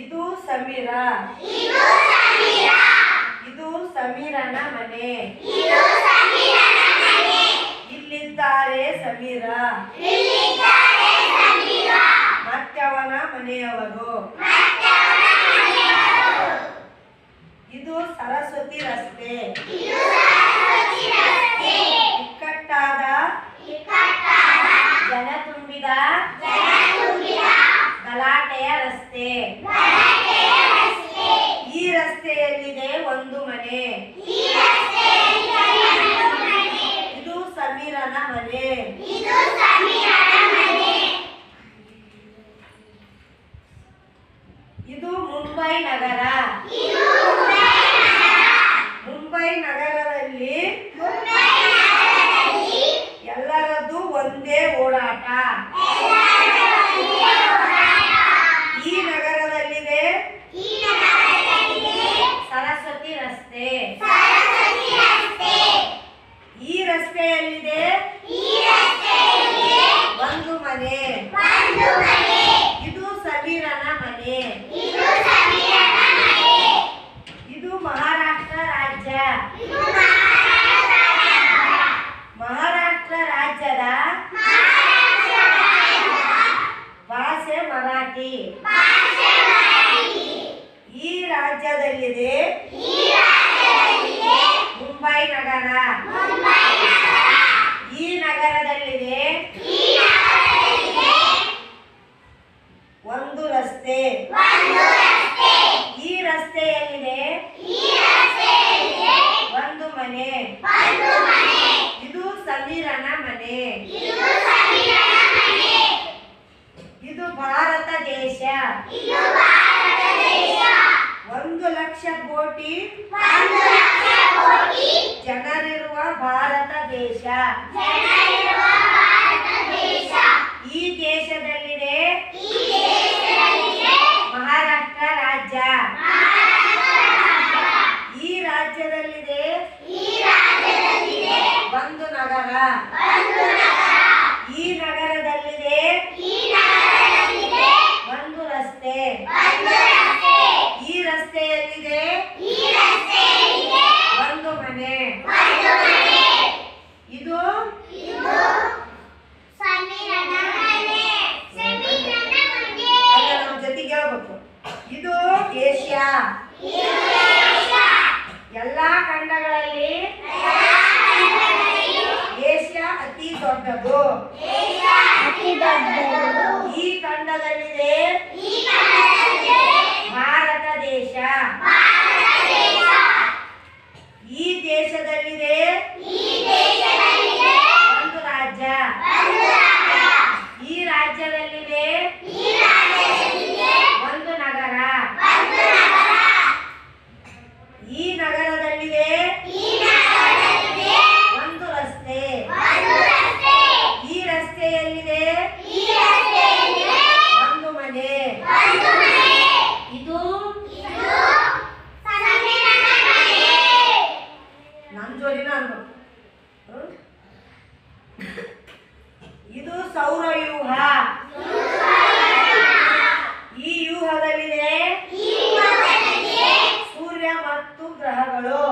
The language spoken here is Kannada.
ಇದು ಸಮೀರ. ಇದು ಸಮೀರನ ಮನೆ. ಇಲ್ಲಿದ್ದಾರೆ ಸಮೀರ. ಮತ್ತವನ ಮನೆಯವರು. ಇದು ಸರಸ್ವತಿ ರಸ್ತೆ. ಇಕ್ಕಟ್ಟಾದ ಜನ ತುಂಬಿದ ಗಲಾಟೆಯ ರಸ್ತೆ ಈ ರಸ್ತೆಯಲ್ಲಿದೆ ಒಂದು ಮನೆ ಇದು ಸಮೀರನ ಮನೆ ಇದು ಮುಂಬೈ ನಗರ ಮುಂಬೈ ನಗರದಲ್ಲಿ ಎಲ್ಲರದ್ದು ಒಂದೇ ಓಡಾಟ ಈ ನಗರದಲ್ಲಿದೆ ಸರಸ್ವತಿ ರಸ್ತೆ ಈ ರಸ್ತೆಯಲ್ಲಿದೆ ಒಂದು ಮನೆ ಇದು ಸಮೀರನ ಮನೆ ಇದು ಮಹಾರಾಷ್ಟ್ರ ರಾಜ್ಯ. ಮಹಾರಾಷ್ಟ್ರ ರಾಜ್ಯದ. ಭಾಷೆ ಮರಾಠಿ. ಈ ರಾಜ್ಯದಲ್ಲಿದೆ. ರಸ್ತೆ. ಈ ರಸ್ತೆಯಲ್ಲಿದೆ ಒಂದು ಮನೆ. ಇದು ಸಮೀರನ ಮನೆ. ಇದು ಭಾರತ ದೇಶ. ಒಂದು ಲಕ್ಷ ಕೋಟಿ ಜನರಿರುವ ಭಾರತ ದೇಶ ಈ ದೇಶದಲ್ಲಿದೆ ಮಹಾರಾಷ್ಟ್ರ ರಾಜ್ಯ ಈ ರಾಜ್ಯದಲ್ಲಿದೆ ಒಂದು ನಗರ ಈ ನಗರದಲ್ಲಿದೆ ಒಂದು ರಸ್ತೆ ಈ ರಸ್ತೆಯಲ್ಲಿದೆ ಒಂದು ಮನೆ ಇದು ಅಲ್ಲ ನಮ್ಮ ಜೊತೆಗೆ ಹೇಳ್ಬೇಕು ಇದು ಏಷ್ಯಾ. ಎಲ್ಲಾ ಖಂಡಗಳಲ್ಲಿ ಏಷ್ಯಾ ಅತಿ ದೊಡ್ಡದು. ಈ ಖಂಡದಲ್ಲಿದೆ ಭಾರತ ದೇಶ ಈ ದೇಶದಲ್ಲಿದೆ ಒಂದು ರಾಜ್ಯ ಈ ರಾಜ್ಯದಲ್ಲಿದೆ ಒಂದು ನಗರ ಈ ನಗರದಲ್ಲಿದೆ ಒಂದು ರಸ್ತೆ ಈ ರಸ್ತೆಯಲ್ಲಿದೆ ಒಂದು ಮನೆ ಇದು ನನ್ನ ಜೋಡಿನ ಅನ್ಬೇಕು ಹ್ಮ್? ಇದು ಸೌರ ವ್ಯೂಹ. ಈ ವ್ಯೂಹದಲ್ಲಿದೆ ಸೂರ್ಯ ಮತ್ತು ಗ್ರಹಗಳು.